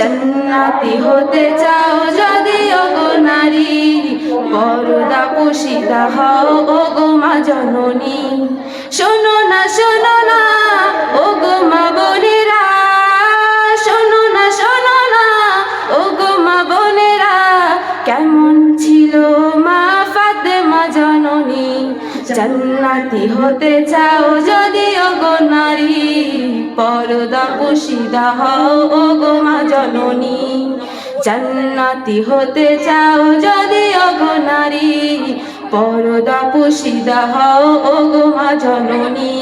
জান্নাতি হতে চাও যদি ওগো নারী পরদা পুষিতা হও ওগো মা জননী। শোনো না শোনো না জান্নাতি হতে চাও যদি ওগো নারী, পরদা পুষিদা হও ওগো মা জননী। জান্নাতি হতে চাও যদি ওগো নারী, পরদা পুষিদা হও ওগো মা জননী।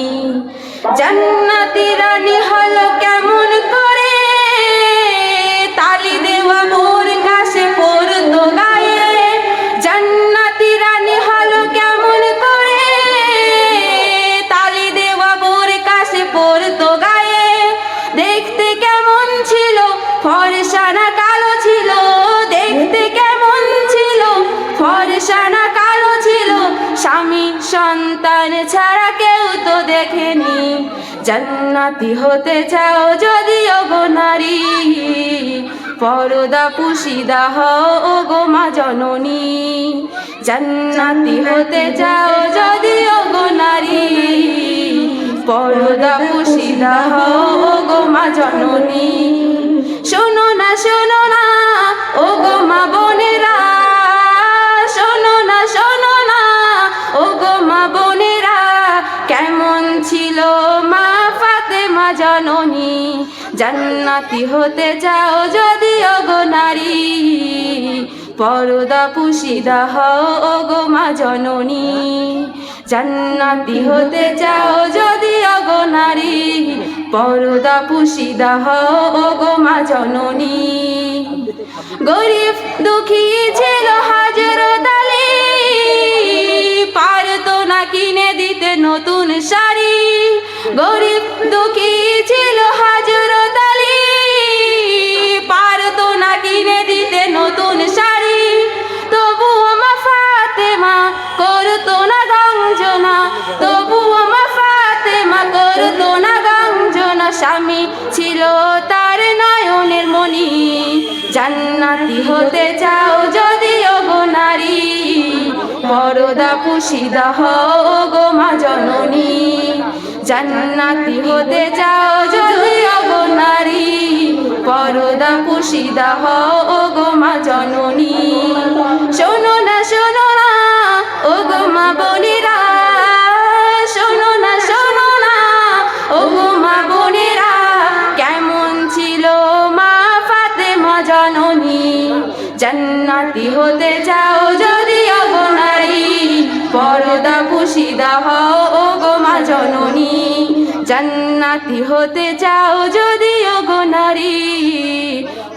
রানী হলো কেমন সন্তান ছাড়া কেউ তো দেখেনি। জান্নাতি হতে চাও যদি গো নারী, পরদা পুষিদা হও গো মা জননী। জান্নাতি হতে চাও যদি গো নারী, পরদা পুষিদা হও গো মা জননী। ছিল মা ফাতেমা জননী। জান্নাতি হতে চাও যদি গো নারী, পরদা পুষিদা হও ও গো মা জননী। জান্নাতি হতে চাও যদি গো নারী, পরদা পুষিদা হও ও গো মা জননী। গরিব দুঃখী ছিল হাজরত কিনে দিতে নতুন শাড়ি। গরিব দুঃখী ছিল হাজরত আলী। পারতো না কিনে দিতে নতুন শাড়ি। তবু মা ফাতেমা করতো না গঞ্জনা। তবু মা ফাতেমা করতো না গঞ্জনা। স্বামী ছিল তার নয়নের মণি। জান্নাতি হতে চাও যদি পরদা পুষিদা হও গো মা জননী। জান্নাতি হতে চাও যদি নারী। পরদা পুষিদা হও গো মা জননী। শোনো না শোনো না, ও গো মা বোনেরা। শোনো না শোনো না, ও গো মা বোনেরা। কেমন ছিল মা ফাতেমা জননী? জান্নাতি হতে চাও পুষিদা হও ও গো মা জননী। জান্নাতি হতে চাও যদি গো নারী।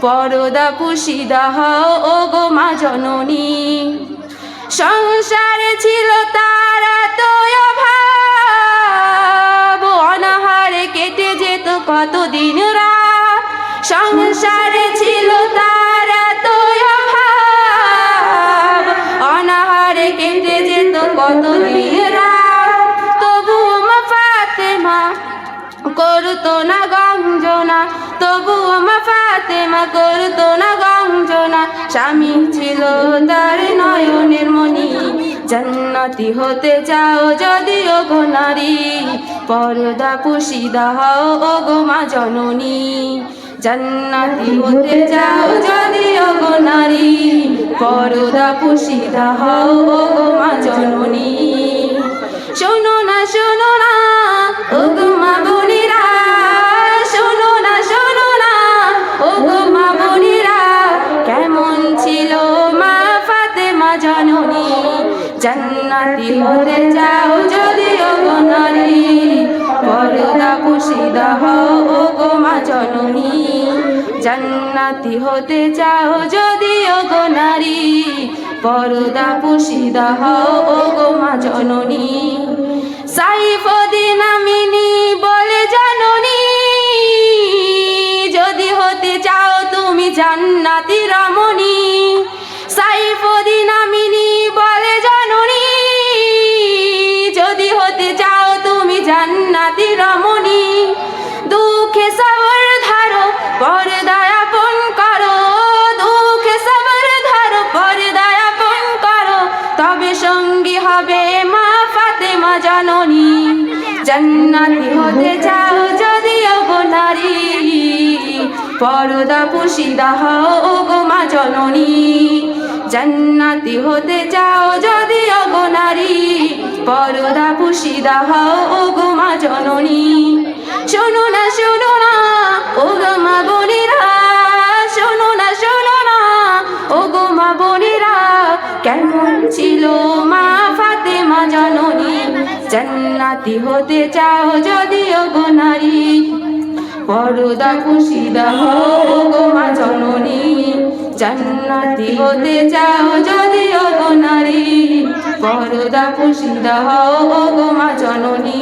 পরদা পুষিদা হও ও গো মা জননী। সংসারে ছিল তারা করতো না গঞ্জনা, তবু মা ফাতেমা করতো না গঞ্জনা। স্বামী ছিল তার নয়নের মণি, জান্নাতি হতে চাও যদি গো নারী। পরদা পুষিদা হও ও গো মা জননী, জান্নাতি হতে চাও যদি গো নারী। পরদা পুষিদা হও ও গো মা জননী। শোনো না শোনো না ও গো। মা হতে যাও যদি ও গো নারী, পরদা পুষিদা হও গো মা জননী। জান্নাতি হতে চাও যদি গো নারী, পরদা পুষিদা হও গো মা জননী। সাইফদিন আমিনী বলে, জননী, যদি হতে চাও তুমি জান্নাতি রমণী জান্নাতি হতে চাও যদিও গো নারী, পরদা পুষিদা হও গো মা জননী। জান্নাতি হতে চাও যদিও গো নারী, পরদা পুষিদা হও গো মা জননী। শোনো না শোনো না, ও গো মা বোনেরা, শোনো না শোনো না, ও গো মা বোনেরা, কেমন ছিল জান্নাতি হতে চাও যদিও গো নারী, পরদা খুশিদা হো মা জননী, জান্নাতি হতে চাও যদিও গো নারী, পরদা খুশিদা হো মা জননী।